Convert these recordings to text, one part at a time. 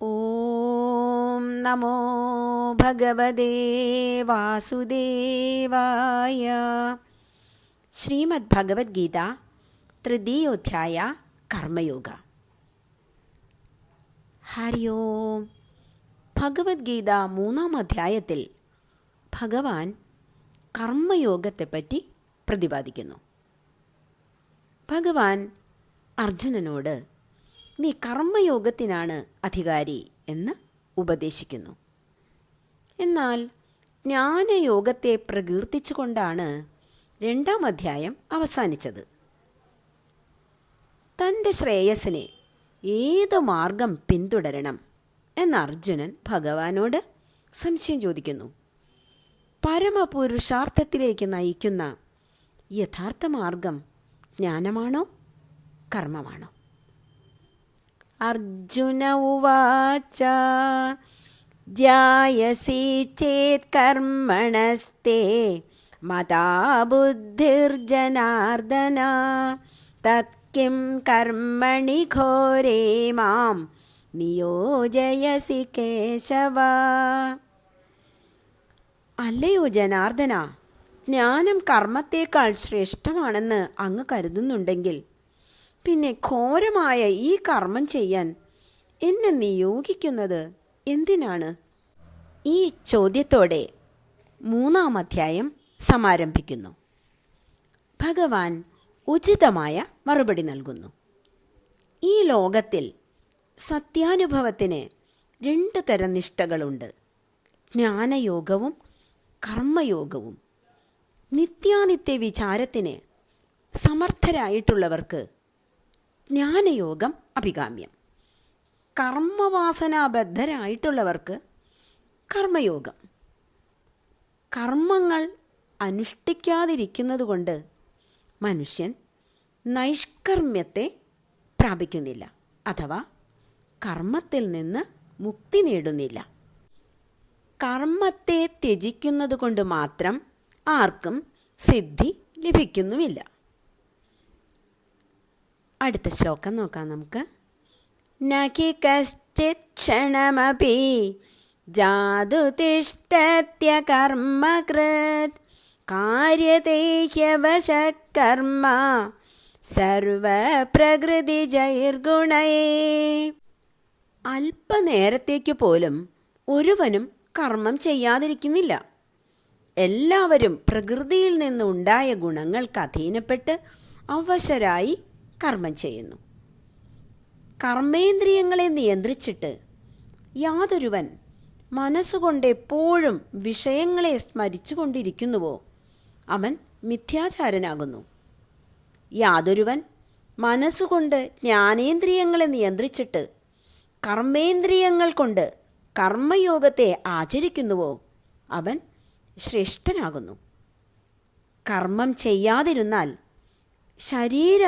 ഓം നമോ ഭഗവതേ വാസുദേവായ ശ്രീമദ് ഭഗവത്ഗീത തൃതീയോധ്യായ കർമ്മയോഗ ഹരി ഓം ഭഗവത്ഗീത മൂന്നാം അധ്യായത്തിൽ ഭഗവാൻ കർമ്മയോഗത്തെപ്പറ്റി പ്രതിപാദിക്കുന്നു. ഭഗവാൻ അർജുനനോട് നീ കർമ്മയോഗത്തിനാണ് അധികാരി എന്ന് ഉപദേശിക്കുന്നു. എന്നാൽ ജ്ഞാനയോഗത്തെ പ്രകീർത്തിച്ചുകൊണ്ടാണ് രണ്ടാം അധ്യായം അവസാനിച്ചത്. തന്റെ ശ്രേയസിനെ ഏത് മാർഗം പിന്തുടരണം എന്ന് അർജുനൻ ഭഗവാനോട് സംശയം ചോദിക്കുന്നു. പരമപുരുഷാർത്ഥത്തിലേക്ക് നയിക്കുന്ന യഥാർത്ഥ മാർഗം ജ്ഞാനമാണോ കർമ്മമാണോ? അർജുന ഉവാച. ധ്യായസി ചേത് കർമ്മണസ്തേ. മതാബുദ്ധിർജനാർദന തത്കിം കർമ്മണി ഘോരേ മാം. നിയോജയസി കേശവ. അല്ലയോ ജനാർദ്ദന ജ്ഞാനം കർമ്മത്തേക്കാൾ ശ്രേഷ്ഠമാണെന്ന് അങ്ങ് കരുതുന്നുണ്ടെങ്കിൽ പിന്നെ ഘോരമായ ഈ കർമ്മം ചെയ്യാൻ എന്നെ നിയോഗിക്കുന്നത് എന്തിനാണ്? ഈ ചോദ്യത്തോടെ മൂന്നാം അധ്യായം സമാരംഭിക്കുന്നു. ഭഗവാൻ ഉചിതമായ മറുപടി നൽകുന്നു. ഈ ലോകത്തിൽ സത്യാനുഭവത്തിന് രണ്ട് തരം നിഷ്ഠകളുണ്ട്. ജ്ഞാനയോഗവും കർമ്മയോഗവും. നിത്യാനിത്യ വിചാരത്തിന് സമർത്ഥരായിട്ടുള്ളവർക്ക് ജ്ഞാനയോഗം അഭികാമ്യം. കർമ്മവാസനാബദ്ധരായിട്ടുള്ളവർക്ക് കർമ്മയോഗം. കർമ്മങ്ങൾ അനുഷ്ഠിക്കാതിരിക്കുന്നതുകൊണ്ട് മനുഷ്യൻ നൈഷ്കർമ്മ്യത്തെ പ്രാപിക്കുന്നില്ല അഥവാ കർമ്മത്തിൽ നിന്ന് മുക്തി നേടുന്നില്ല. കർമ്മത്തെ ത്യജിക്കുന്നതുകൊണ്ട് മാത്രം ആർക്കും സിദ്ധി ലഭിക്കുന്നുമില്ല. അടുത്ത ശ്ലോകം നോക്കാം നമുക്ക്. നഖി കശ്ചിത് ക്ഷണമപി ജാതു തിഷ്ടത്യ കർമ്മകൃത് കാര്യതേഹ്യവശ കർമ്മ സർവപ്രകൃതി ജൈർഗുണയേ അല്പനേരത്തേക്ക് പോലും ഒരുവനും കർമ്മം ചെയ്യാതിരിക്കുന്നില്ല. എല്ലാവരും പ്രകൃതിയിൽ നിന്നുണ്ടായ ഗുണങ്ങൾക്ക് അധീനപ്പെട്ട് അവശരായി കർമ്മം ചെയ്യുന്നു. കർമ്മേന്ദ്രിയങ്ങളെ നിയന്ത്രിച്ചിട്ട് യാതൊരുവൻ മനസ്സുകൊണ്ട് എപ്പോഴും വിഷയങ്ങളെ സ്മരിച്ചുകൊണ്ടിരിക്കുന്നുവോ അവൻ മിഥ്യാചാരനാകുന്നു. യാതൊരുവൻ മനസ്സുകൊണ്ട് ജ്ഞാനേന്ദ്രിയങ്ങളെ നിയന്ത്രിച്ചിട്ട് കർമ്മേന്ദ്രിയങ്ങൾ കൊണ്ട് കർമ്മയോഗത്തെ ആചരിക്കുന്നുവോ അവൻ ശ്രേഷ്ഠനാകുന്നു. കർമ്മം ചെയ്യാതിരുന്നാൽ ശരീര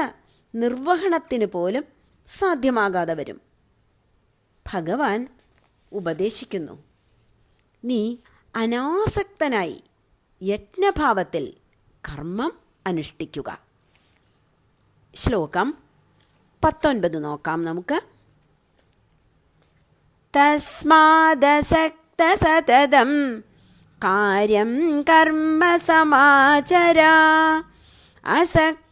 നിർവഹണത്തിന് പോലും സാധ്യമാകാതെ വരും. ഭഗവാൻ ഉപദേശിക്കുന്നു. നീ അനാസക്തനായി യജ്ഞഭാവത്തിൽ കർമ്മം അനുഷ്ഠിക്കുക. ശ്ലോകം പത്തൊൻപത് നോക്കാം നമുക്ക്. തസ്മാദസക്ത സതതം കാര്യം കർമ്മ സമാചര. അസക്തോ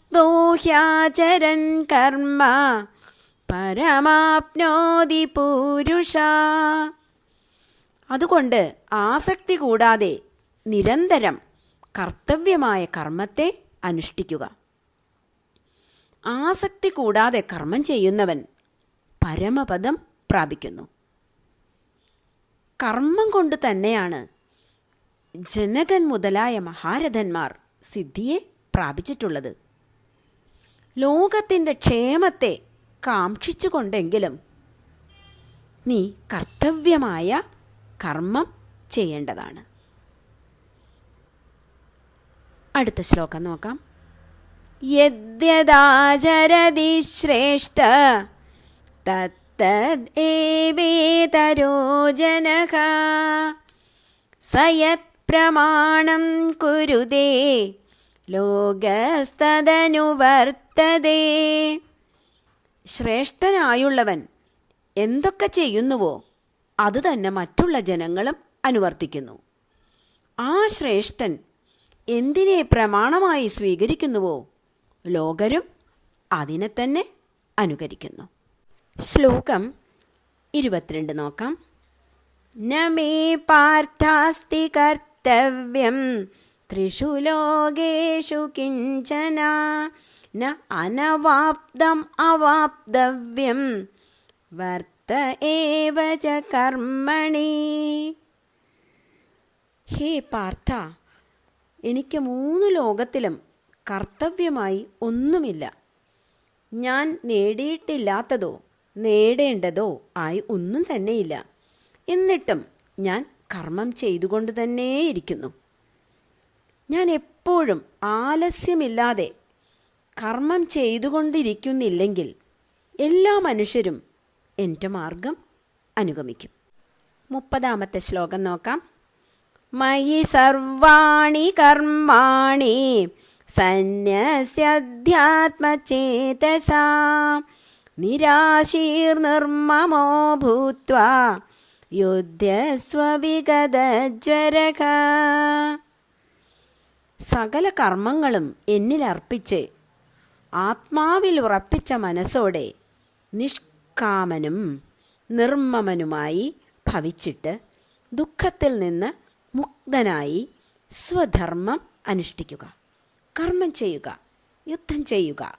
ഹ്യാചരൻ കർമ്മ പരമാപ്നോതി പൂരുഷ. അതുകൊണ്ട് ആസക്തി കൂടാതെ നിരന്തരം കർത്തവ്യമായ കർമ്മത്തെ അനുഷ്ഠിക്കുക. ആസക്തി കൂടാതെ കർമ്മം ചെയ്യുന്നവൻ പരമപദം പ്രാപിക്കുന്നു. കർമ്മം കൊണ്ട് തന്നെയാണ് ജനകൻ മുതലായ മഹാരഥന്മാർ സിദ്ധിയെ പ്രാപിച്ചിട്ടുള്ളത്. ലോകത്തിന്റെ ക്ഷേമത്തെ കാക്ഷിച്ചുകൊണ്ടെങ്കിലും നീ കർത്തവ്യമായ കർമ്മം ചെയ്യേണ്ടതാണ്. അടുത്ത ശ്ലോകം നോക്കാം. യദ്യദാചരതി ശ്രേഷ്ഠ തത്തേവേതരോ ജനക സയത് പ്രമാണം കുരുതേ ലോകസ്തദനുവർത്തതേ ശ്രേഷ്ഠനായുള്ളവൻ എന്തൊക്കെ ചെയ്യുന്നുവോ അതുതന്നെ മറ്റുള്ള ജനങ്ങളും അനുവർത്തിക്കുന്നു. ആ ശ്രേഷ്ഠൻ എന്തിനെ പ്രമാണമായി സ്വീകരിക്കുന്നുവോ ലോകരും അതിനെ തന്നെ അനുകരിക്കുന്നു. ശ്ലോകം ഇരുപത്തിരണ്ട് നോക്കാം. നമേ പാർത്ഥാസ്തി കർത്തവ്യം ത്രിഷു ലോകേഷു കിഞ്ചന. അവാപ്തവ്യം. വർത്ത ഏവ ച കർമ്മണി. ഹേ പാർത്ഥ എനിക്ക് മൂന്ന് ലോകത്തിലും കർത്തവ്യമായി ഒന്നുമില്ല. ഞാൻ നേടിയിട്ടില്ലാത്തതോ നേടേണ്ടതോ ആയി ഒന്നും തന്നെയില്ല. എന്നിട്ടും ഞാൻ കർമ്മം ചെയ്തുകൊണ്ട് തന്നെയിരിക്കുന്നു. ഞാൻ എപ്പോഴും ആലസ്യമില്ലാതെ കർമ്മം ചെയ്തുകൊണ്ടിരിക്കുന്നില്ലെങ്കിൽ എല്ലാ മനുഷ്യരും എന്റെ മാർഗം അനുഗമിക്കും. മുപ്പതാമത്തെ ശ്ലോകം നോക്കാം. മയി സർവാണി കർമാണി സന്യസ്യധ്യാത്മചേതസാ നിരാശീർനിർമ്മമോ ഭൂത്വ യുദ്ധസ്വവിഗതജ്വരക. സകല കർമ്മങ്ങളും എന്നിൽ അർപ്പിച്ച് ആത്മാവിൽ ഉറപ്പിച്ച മനസ്സോടെ നിഷ്കാമനും നിർമ്മമനുമായി ഭവിച്ചിട്ട് ദുഃഖത്തിൽ നിന്ന് മുക്തനായി സ്വധർമ്മം അനുഷ്ഠിക്കുക. കർമ്മം ചെയ്യുക യുദ്ധം ചെയ്യുക.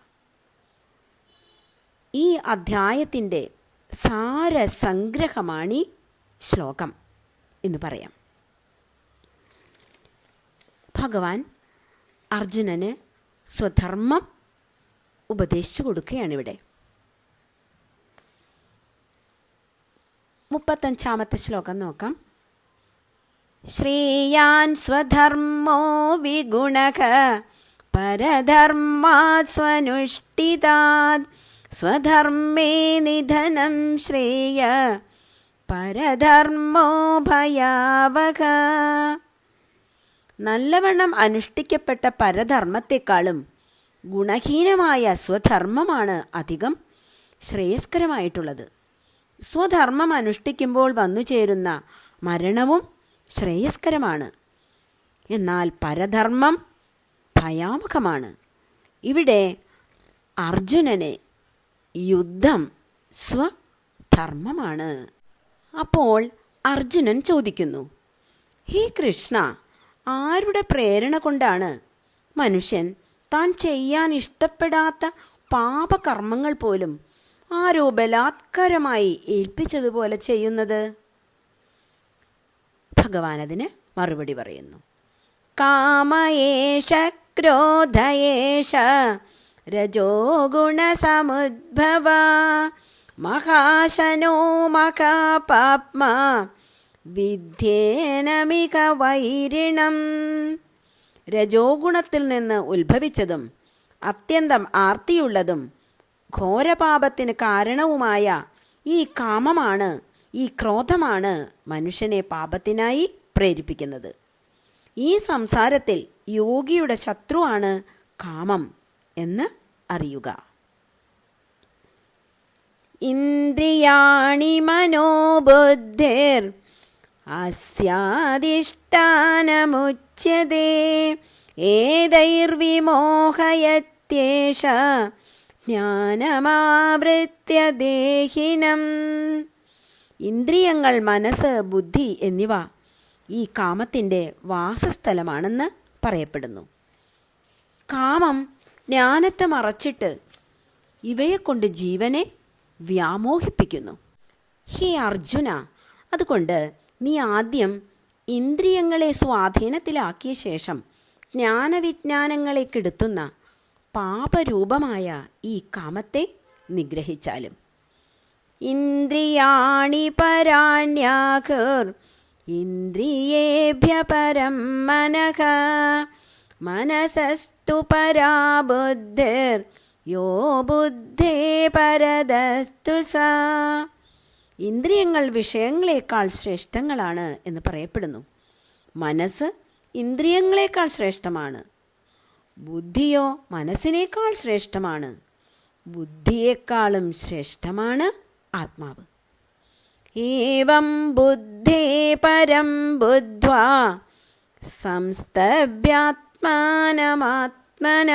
ഈ അധ്യായത്തിന്റെ സാരസംഗ്രഹമാണീ ശ്ലോകം എന്ന് പറയാം. ഭഗവാൻ അർജുനന് സ്വധർമ്മം ഉപദേശിച്ചു കൊടുക്കുകയാണിവിടെ. മുപ്പത്തഞ്ചാമത്തെ ശ്ലോകം നോക്കാം. ശ്രീയാൻ സ്വധർമ്മോ വിഗുണക സ്വനുഷ്ഠിതാത് സ്വധർമ്മേ നിധനം ശ്രേയ പരധർമ്മോ ഭയാവക. നല്ലവണ്ണം അനുഷ്ഠിക്കപ്പെട്ട പരധർമ്മത്തെക്കാളും ഗുണഹീനമായ സ്വധർമ്മമാണ് അധികം ശ്രേയസ്കരമായിട്ടുള്ളത്. സ്വധർമ്മം അനുഷ്ഠിക്കുമ്പോൾ വന്നു ചേരുന്ന മരണവും ശ്രേയസ്കരമാണ്. എന്നാൽ പരധർമ്മം ഭയാമുഖമാണ് ഇവിടെ അർജുനനെ യുദ്ധം സ്വധർമ്മമാണ്. അപ്പോൾ അർജുനൻ ചോദിക്കുന്നു ഹേ കൃഷ്ണ ആരുടെ പ്രേരണ കൊണ്ടാണ് മനുഷ്യൻ താൻ ചെയ്യാൻ ഇഷ്ടപ്പെടാത്ത പാപകർമ്മങ്ങൾ പോലും ആരോ ബലാത്കാരമായി ഏൽപ്പിച്ചതുപോലെ ചെയ്യുന്നത്? ഭഗവാൻ അതിന് മറുപടി പറയുന്നു. കാമയേഷ ക്രോധയേഷ രജോ ഗുണസമുദ്ഭവ മഹാശനോ മഹാപാപ്മ വിദ്യേനമിക വൈരിണം. രജോ ഗുണത്തിൽ നിന്ന് ഉത്ഭവിച്ചതും അത്യന്തം ആർത്തിയുള്ളതും ഘോരപാപത്തിന് കാരണവുമായ ഈ കാമമാണ് ഈ ക്രോധമാണ് മനുഷ്യനെ പാപത്തിനായി പ്രേരിപ്പിക്കുന്നത്. ഈ സംസാരത്തിൽ യോഗിയുടെ ശത്രുവാണ് കാമം എന്ന് അറിയുക. ഇന്ദ്രിയാണി മനോബുദ്ധിർ അസ്യാധിഷ്ഠാനമുച്യതേ ഏതൈർവിമോഹയത്യേഷ ജ്ഞാനമാവൃത്യ ദേഹിനം. ഇന്ദ്രിയങ്ങൾ മനസ്സ് ബുദ്ധി എന്നിവ ഈ കാമത്തിന്റെ വാസസ്ഥലമാണെന്ന് പറയപ്പെടുന്നു. കാമം ജ്ഞാനത്തെ മറച്ചിട്ട് ഇവയെക്കൊണ്ട് ജീവനെ വ്യാമോഹിപ്പിക്കുന്നു. ഹേ അർജുന അതുകൊണ്ട് നീ ആദ്യം ഇന്ദ്രിയങ്ങളെ സ്വാധീനത്തിലാക്കിയ ശേഷം ജ്ഞാനവിജ്ഞാനങ്ങളെ കെടുത്തുന്ന പാപരൂപമായ ഈ കാമത്തെ നിഗ്രഹിച്ചാലും. ഇന്ദ്രിയാണി പരാണ്യാഖുർ ഇന്ദ്രിയേഭ്യ പരം മനഃ മനസസ്തു പരാ ബുദ്ധിർ യോ ബുദ്ധേ പരദസ്തു സാ ഇന്ദ്രിയങ്ങൾ വിഷയങ്ങളേക്കാൾ ശ്രേഷ്ഠങ്ങളാണ് എന്ന് പറയപ്പെടുന്നു. മനസ്സ് ഇന്ദ്രിയങ്ങളേക്കാൾ ശ്രേഷ്ഠമാണ്. ബുദ്ധിയോ മനസ്സിനേക്കാൾ ശ്രേഷ്ഠമാണ്. ബുദ്ധിയേക്കാളും ശ്രേഷ്ഠമാണ് ആത്മാവ്. ഏവം ബുദ്ധേ പരം ബുദ്ധ്വാ സംസ്തഭ്യാത്മാനമാത്മന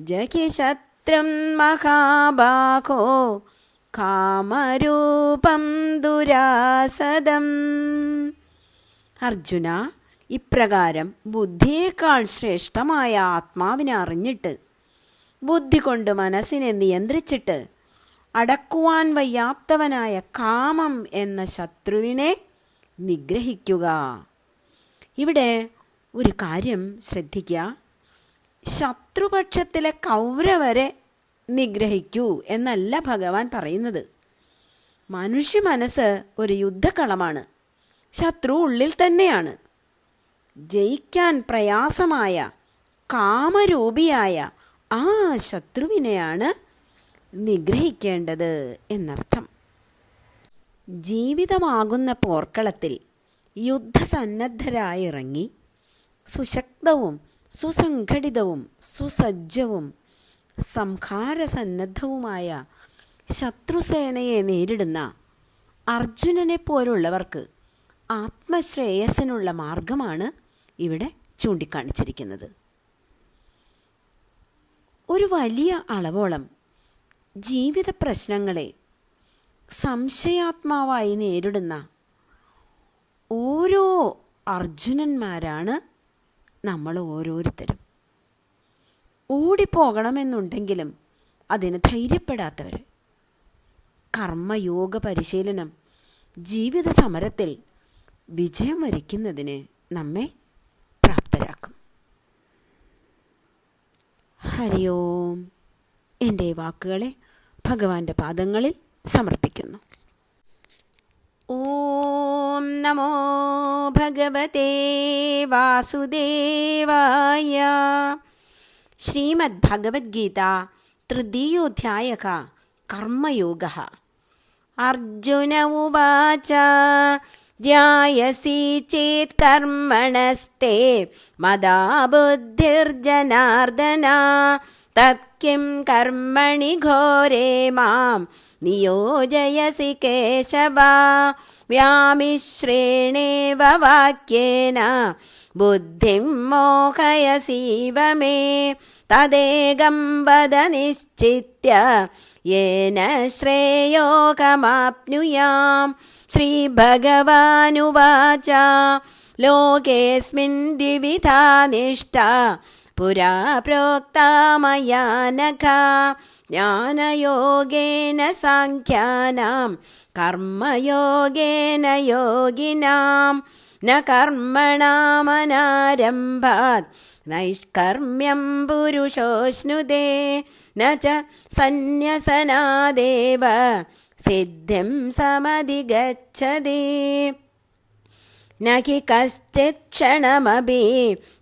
ജകിശത്രം മഹാബാഹോ കാമരൂപം ദുരാസദം. അർജുന ഇപ്രകാരം ബുദ്ധിയേക്കാൾ ശ്രേഷ്ഠമായ ആത്മാവിനെ അറിഞ്ഞിട്ട് ബുദ്ധി കൊണ്ട് മനസ്സിനെ നിയന്ത്രിച്ചിട്ട് അടക്കുവാൻ വയ്യാത്തവനായ കാമം എന്ന ശത്രുവിനെ നിഗ്രഹിക്കുക. ഇവിടെ ഒരു കാര്യം ശ്രദ്ധിക്കുക. ശത്രുപക്ഷത്തിലെ കൗരവരെ നിഗ്രഹിക്കൂ എന്നല്ല ഭഗവാൻ പറയുന്നത്. മനുഷ്യ മനസ്സ് ഒരു യുദ്ധക്കളമാണ്. ശത്രു ഉള്ളിൽ തന്നെയാണ്. ജയിക്കാൻ പ്രയാസമായ കാമരൂപിയായ ആ ശത്രുവിനെയാണ് നിഗ്രഹിക്കേണ്ടത് എന്നർത്ഥം. ജീവിതമാകുന്ന പോർക്കളത്തിൽ യുദ്ധസന്നദ്ധരായിറങ്ങി സുശക്തവും സുസംഘടിതവും സുസജ്ജവും സംഹാരസന്നദ്ധവുമായ ശത്രുസേനയെ നേരിടുന്ന അർജുനനെ പോലുള്ളവർക്ക് ആത്മശ്രേയസ്സിനുള്ള മാർഗമാണ് ഇവിടെ ചൂണ്ടിക്കാണിച്ചിരിക്കുന്നത്. ഒരു വലിയ അളവോളം ജീവിത പ്രശ്നങ്ങളെ സംശയാത്മാവായി നേരിടുന്ന ഓരോ അർജുനന്മാരാണ് നമ്മൾ ഓരോരുത്തരും. ഓടിപ്പോകണമെന്നുണ്ടെങ്കിലും അതിന് ധൈര്യപ്പെടാത്തവർ. കർമ്മയോഗ പരിശീലനം ജീവിത സമരത്തിൽ വിജയം വരിക്കുന്നതിന് നമ്മെ പ്രാപ്തരാക്കും. ഹരിയോം. എന്റെ വാക്കുകളെ ഭഗവാന്റെ പാദങ്ങളിൽ സമർപ്പിക്കുന്നു. ഓം നമോ ഭഗവതേ വാസുദേവായ श्रीमद्भगवद्गीता तृतीयोऽध्यायः कर्मयोगः। अर्जुन उवाच ध्यायसि चेत् कर्मणस्ते मदा बुद्धिर्जनार्दना तत्किं कर्मणि घोरे मां नियोजयसि केशवा व्यामिश्रेणेव वाक्येन। ബുദ്ധിം മോഹയസീവ മേ തദേകം വദ നിശ്ചിത്യ യേന ശ്രേയോകമാപ്നുയാം ശ്രീഭഗവാനുവാച ലോകേസ്മിൻ ദ്വിവിധാ നിഷ്ഠ പുരാ പ്രോക്ത മയാ നഖ ജ്ഞാനയോഗേന സാഖ്യാനാം കർമ്മയോഗേന യോഗിനാം. न कर्मणामनारम्भात् नैष्कर्म्यं पुरुषोऽश्नुते न च सन्न्यसनादेव सिद्धिं समधिगच्छति न हि कश्चित् क्षणमपि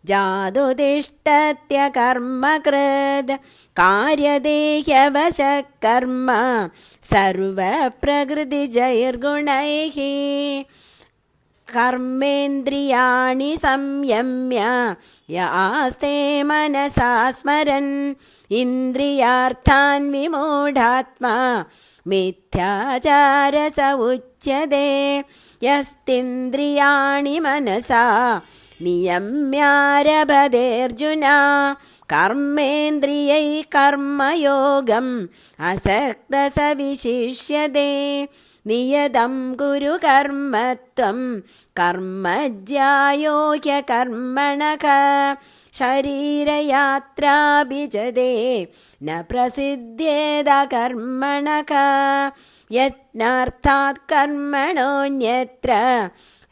जादुतिष्ठत्य कर्मकृद् कार्यदेह्यवशः कर्म सर्वप्रकृतिजैर्गुणैः കർമ്മേന്ദ്രിയാണി സംയമ്യ യാസ്തേ മനസാ സ്മരൻ. ഇന്ദ്രിയാർത്ഥാൻ വിമൂഢാത്മാ മിഥ്യാചാരസ ഉച്യതേ യസ്തിന്ദ്രിയാണി മനസാ നിയമ്യാരഭദേർജുന. കർമ്മേന്ദ്രിയൈ കർമ്മയോഗം അസക്തസവിശിഷ്യതേ നിയതം ഗുരു ഗുരുകർമ്മത്വം കർമ്മജ്യായോഗ്യ കർമ്മണക. ശരീരയാത്രാഭിജതേ ന പ്രസിദ്ധേത കർമ്മണക. യത്നാർത്ഥാത് കർമ്മണോന്യത്ര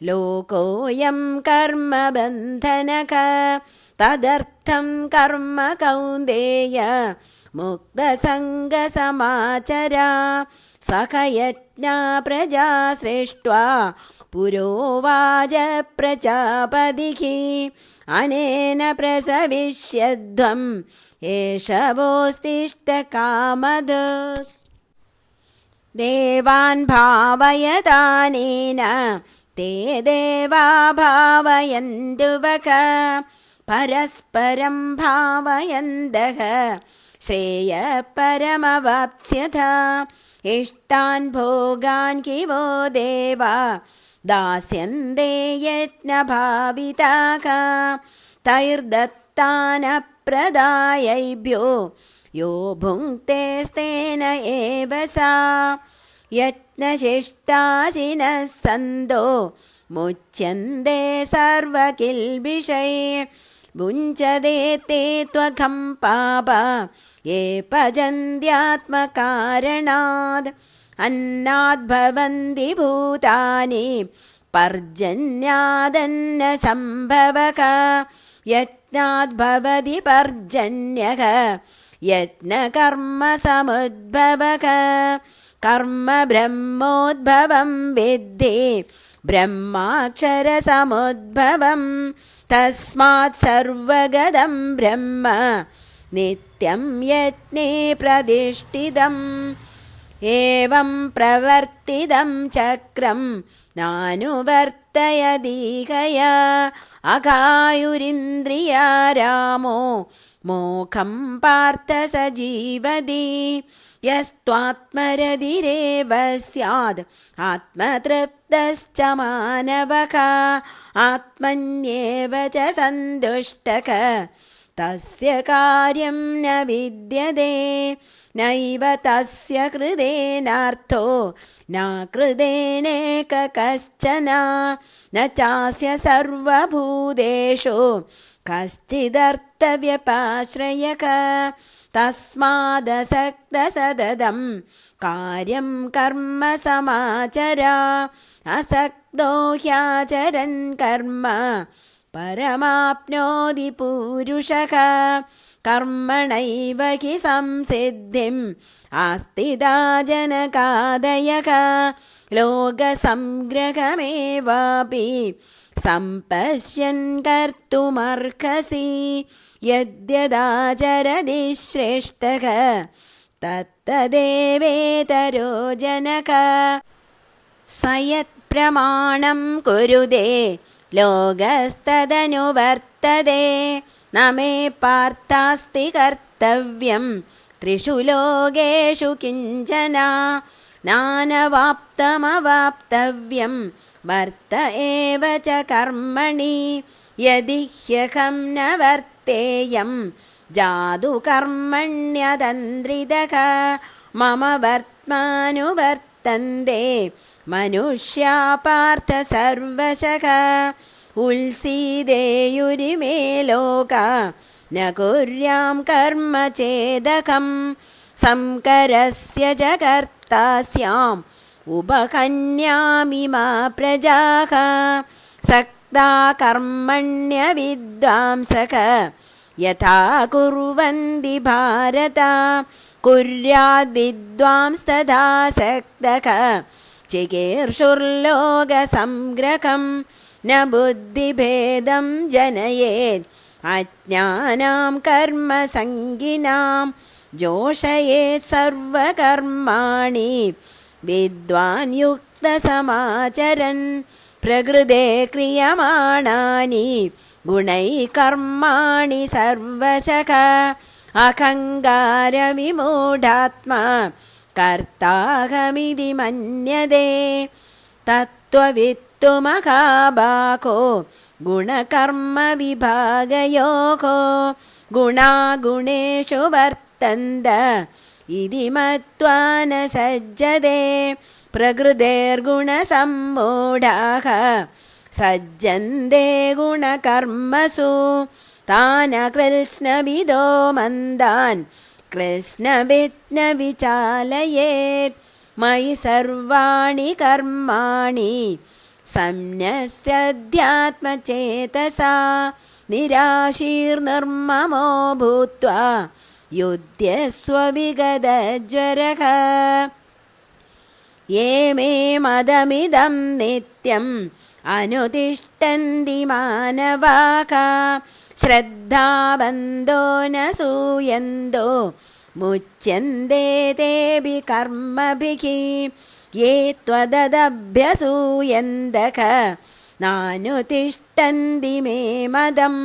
ലോകോയം കർമ്മബന്ധനക. തദർത്ഥം കർമ്മ കൗന്ദേയ मुक्तसङ्गसमाचरा सख यज्ञा प्रजा सृष्ट्वा पुरोवाच प्रजापतिः अनेन प्रसविष्यध्वम् एष वोस्तिष्ठकामद देवान् भावयतानेन ते देवा भावयन्तु वक परस्परं भावयन्तः श्रेयःपरमवाप्स्यथा इष्टान् भोगान् किवो देवा? दास्यन्ते यज्ञभाविताः। तैर्दत्तानप्रदायैभ्यो। यो भुङ्क्तेस्तेन एव सा। यत्नशिष्टाशिनः सन्दो। मुच्यन्ते सर्वकिल्बिषये भुञ्जदे ते त्वघं पाप ये पजन्त्यात्मकारणाद् अन्नाद्भवन्ति भूतानि पर्जन्यादन्नसम्भवक यत्नाद्भवति पर्जन्यः यत्नकर्मसमुद्भवक कर्म ब्रह्मोद्भवं विद्धि ब्रह्माक्षरसमुद्भवं तस्मात् सर्वगदं ब्रह्म नित्यं यज्ञे प्रतिष्ठितम्। ഏവം പ്രവർത്തിതം ചക്രം നാനുവർത്തയദീകയ അകായുരിന്ദ്രിയ രാമോ മോഖം പാർത്ഥ സജീവതി. യസ്ത്വാത്മരതിരേവ സ്യാദ് ആത്മതൃപ്തശ്ച മാനവക. ആത്മന്യേവ ച സന്തുഷ്ടക. तस्य कार्यं न विद्यते नैव तस्य कृतेनार्थो न कृतेनेक कश्चन न चास्य सर्वभूतेषु कश्चिदर्थव्यपाश्रयक। तस्मादसक्तसददं कार्यं कर्म समाचर असक्तो ह्याचरन् कर्म परमाप्नोति पूरुषः कर्मणैव हि संसिद्धिम् आस्तिदा जनकादयः लोकसङ्ग्रहमेवापि सम्पश्यन् कर्तुमर्हसि यद्यदाचरति श्रेष्ठः तत्तदेवेतरो जनक स यत्प्रमाणं कुरुदे ലോകസ്തനുവർത്തതേ നമേ പാർത്ഥാസ്തി കർത്തവ്യം. ത്രിഷു ലോകേഷു കിഞ്ചന. നാനവാപ്തമവാപ്തവ്യം. വർത്ത ഏവ ച കർമ്മണി. യതി ന വർത്തേയം. ജാതു കർമ്മണ്യതന്ത്രിതക മമ വർത്മാനുവർത്തന്തേ. मनुष्या पार्थ सर्वशः उल्सीदेयुरिमे लोका न कुर्यां कर्म चेदकं संकरस्य च कर्ता स्याम् उपकन्यामि मा प्रजाः सक्ता कर्मण्यविद्वांसक यथा कुर्वन्ति भारत कुर्याद्विद्वांस्तथा सक्तक चिकीर्षुर्लोकसङ्ग्रहं न बुद्धिभेदं जनयेत् अज्ञानां कर्मसङ्गिनां जोषयेत् सर्वकर्माणि विद्वान् युक्तसमाचरन् प्रकृते क्रियमाणानि गुणैः कर्माणि सर्वशः अहङ्कारविमूढात्मा കർത്താഹമിതി മന്യതേ. തത്വവിത്തു മഹാബാഹോ. ഗുണകർമ്മ വിഭാഗയോ ഗുണാഗുണേഷു വർത്തന്ത. ഇതി മത്വാന സജ്ജതേ. പ്രകൃതേർഗുണസമ്മൂഢാഹ സജ്ജന്തേ ഗുണകർമ്മസു. താനകൃത്സ്നവിദോ മന്ദാൻ. मन्दान् कृष्णविद् न विचालयेत् मयि सर्वाणि कर्माणि संन्यस्यध्यात्मचेतसा निराशीर्निर्ममो भूत्वा युध्यस्वविगतज्वरः ये मे मदमिदं नित्यम् अनुतिष्ठन्ति मानवाः श्रद्धाबन्धो न सूयन्तो मुच्यन्ते तेऽपि कर्मभिः ये त्वदभ्यसूयन्तः नानुतिष्ठन्ति मे मदं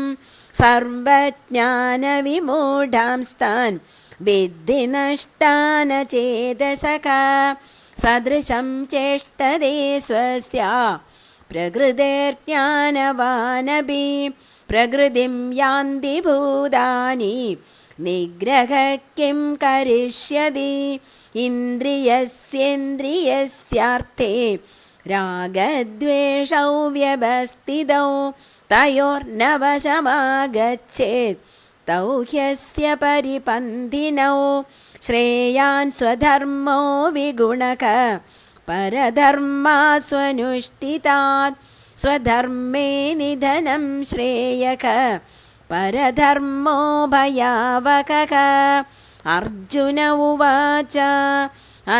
सर्वज्ञानविमूढांस्तान् विद्धि नष्टानचेतसक സദൃശം ചേഷ്ടതേ സ്വസ്യ. പ്രകൃതിർജ്ഞാനവാനപി പ്രകൃതിം യാന്തി ഭൂതാനി. നിഗ്രഹ കിം കരിഷ്യതി. ഇന്ദ്രിയസ്യേന്ദ്രിയസ്യാർത്ഥേ. രാഗദ്വേഷൗ വ്യവസ്ഥിതൗ. തയോർനവശമാഗച്ഛേത്. तौ ह्यस्य परिपन्थिनौ श्रेयान् स्वधर्मो विगुणक परधर्मात् स्वनुष्ठितात् स्वधर्मे निधनं श्रेयक परधर्मो भयावकः अर्जुन उवाच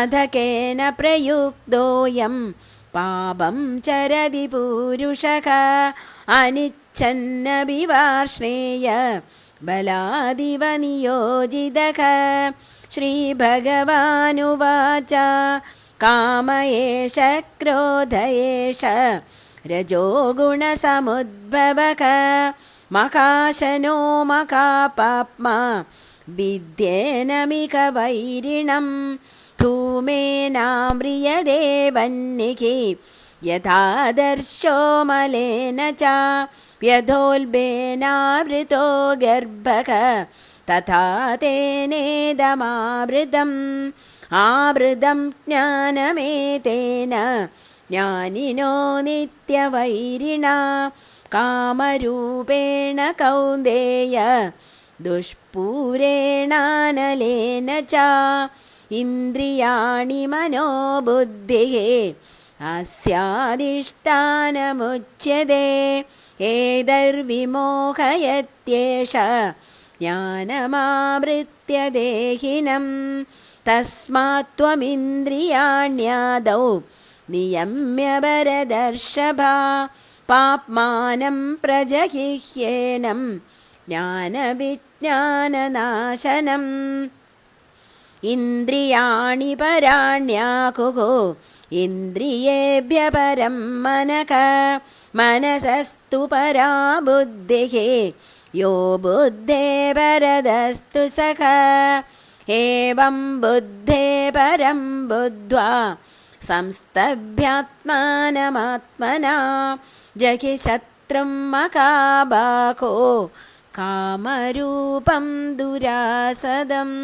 अध केन प्रयुक्तोऽयं पापं चरति पूरुषः अनिच्छन्नभिवार्ष्णेय ബലാദിവ നിയോജിത ശ്രീഭഗവാനുവാച കാമയേഷ ക്രോധയേഷ രജോഗുണസമുദ്ഭവക. മഹാശനോ മഹാപാപ്മാ. വിദ്യേനമിക വൈരിണം. ധൂമേനാമ്രിയതേ വന്നികി യഥാദർശോ മലേന ച. व्यधोल्बेनावृतो गर्भः तथा तेनेदमावृतम् आवृतं ज्ञानमेतेन ज्ञानिनो नित्यवैरिणा कामरूपेण कौन्देय दुष्पूरेणानलेन च इन्द्रियाणि मनोबुद्धिः അസ്യാധിഷ്ഠാനമുച്യതേ ഏതർവിമോഹയത്യേഷ ജ്ഞാനമാവൃത്യ ദേഹിനം തസ്മാത്വമിന്ദ്രിയാണ്യാദൗ നിയമ്യ പാപ്മാനം പ്രജഹിഹ്യേനം ജ്ഞാനവിജ്ഞാനനാശനം. इन्द्रियाणि पराण्याकुः इन्द्रियेभ्य परं मनक मनसस्तु परा बुद्धिः यो बुद्धे परदस्तु सख एवं बुद्धे परं बुद्ध्वा संस्तभ्यात्मानमात्मना जहि शत्रुं मकाबाको कामरूपं दुरासदम्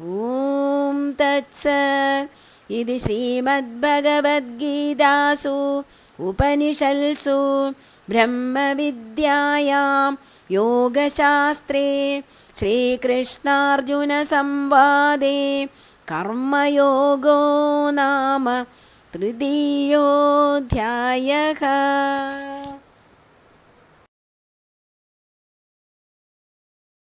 ॐ तत्सत् इति श्रीमद्भगवद्गीतासु उपनिषल्सु ब्रह्मविद्यायां योगशास्त्रे श्रीकृष्णार्जुनसंवादे कर्मयोगो नाम तृतीयोऽध्यायः